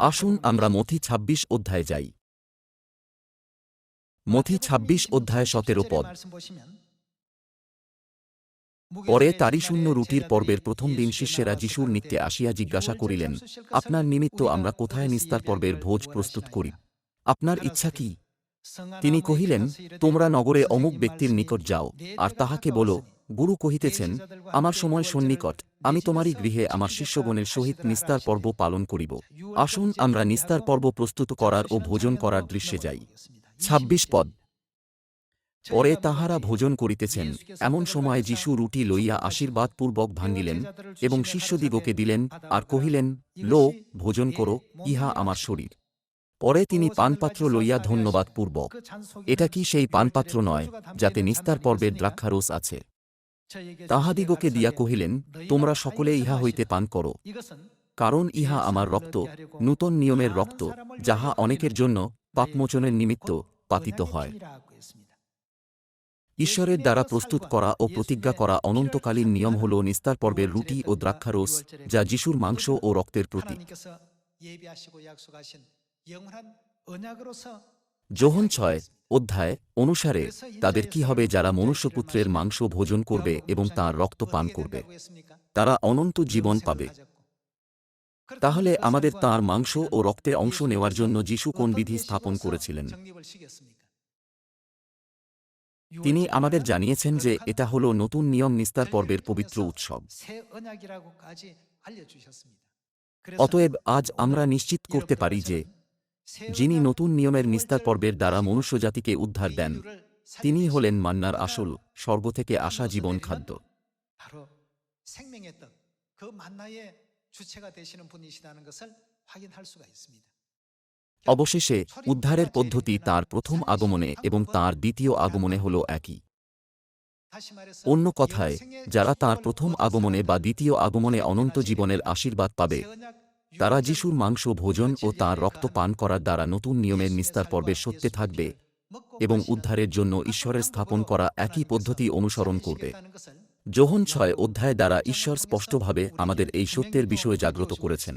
আসুন আমরা মথি ২৬ অধ্যায়ে যাই। মথি ২৬ অধ্যায় সতেরো পদ। পরে তারই শূন্য রুটির পর্বের প্রথম দিন শিষ্যেরা যিশুর নিত্যে আসিয়া জিজ্ঞাসা করিলেন, আপনার নিমিত্ত আমরা কোথায় নিস্তার পর্বের ভোজ প্রস্তুত করি? আপনার ইচ্ছা কি? তিনি কহিলেন, তোমরা নগরে অমুক ব্যক্তির নিকট যাও, আর তাহাকে বলো গুরু কহিতেছেন, আমার সময় সন্নিকট, আমি তোমারই গৃহে আমার শিষ্যগণের সহিত নিস্তার পর্ব পালন করিব। আসুন আমরা নিস্তার পর্ব প্রস্তুত করার ও ভোজন করার দৃশ্যে যাই। ছাব্বিশ পদ। পরে তাহারা ভোজন করিতেছেন। এমন সময় যিশু রুটি লইয়া আশীর্বাদপূর্বক ভাঙ্গিলেন এবং শিষ্যদিগকে দিলেন আর কহিলেন, লো, ভোজন করো, ইহা আমার শরীর। পরে তিনি পানপাত্র লইয়া ধন্যবাদপূর্বক, এটা কি সেই পানপাত্র নয়, যাতে নিস্তার পর্বের দ্রাক্ষারস আছে? তাহাদিগকে দিয়া কহিলেন তোমরা সকলে ইহা হইতে পান করো। কারণ ইহা আমার রক্ত নূতন নিয়মের রক্ত যাহা অনেকের জন্য পাপমোচনের নিমিত্ত পাতিত হয়। ঈশ্বরের দ্বারা প্রস্তুত করা ও প্রতিজ্ঞা করা অনন্তকালীন নিয়ম হল নিস্তার পর্বের রুটি ও দ্রাক্ষারস যা যিশুর মাংস ও রক্তের প্রতীক। যোহন ছয় অধ্যায় অনুসারে তাদের কি হবে যারা মনুষ্যপুত্রের মাংস ভোজন করবে এবং তার রক্ত পান করবে? তারা অনন্ত জীবন পাবে। তাহলে আমাদের তাঁর মাংস ও রক্তে অংশ নেওয়ার জন্য যিশু কোন বিধি স্থাপন করেছিলেন? তিনি আমাদের জানিয়েছেন যে এটা হল নতুন নিয়ম নিস্তার পর্বের পবিত্র উৎসব। অতএব আজ আমরা নিশ্চিত করতে পারি যে যিনি নতুন নিয়মের নিস্তার পর্বের দ্বারা মনুষ্যজাতিকে উদ্ধার দেন তিনি হলেন মান্নার আসল, স্বর্গ থেকে আসা জীবন খাদ্য। অবশেষে উদ্ধারের পদ্ধতি তার প্রথম আগমনে এবং তার দ্বিতীয় আগমনে হল একই। অন্য কথায়, যারা তার প্রথম আগমনে বা দ্বিতীয় আগমনে অনন্ত জীবনের আশীর্বাদ পাবে তারা যিশুর মাংস, ভোজন ও তার রক্ত পান করার দ্বারা নতুন নিয়মের নিস্তার পর্বে সত্যে থাকবে এবং উদ্ধারের জন্য ঈশ্বরের স্থাপন করা একই পদ্ধতি অনুসরণ করবে। যোহন ছয় অধ্যায় দ্বারা ঈশ্বর স্পষ্টভাবে আমাদের এই সত্যের বিষয়ে জাগ্রত করেছেন।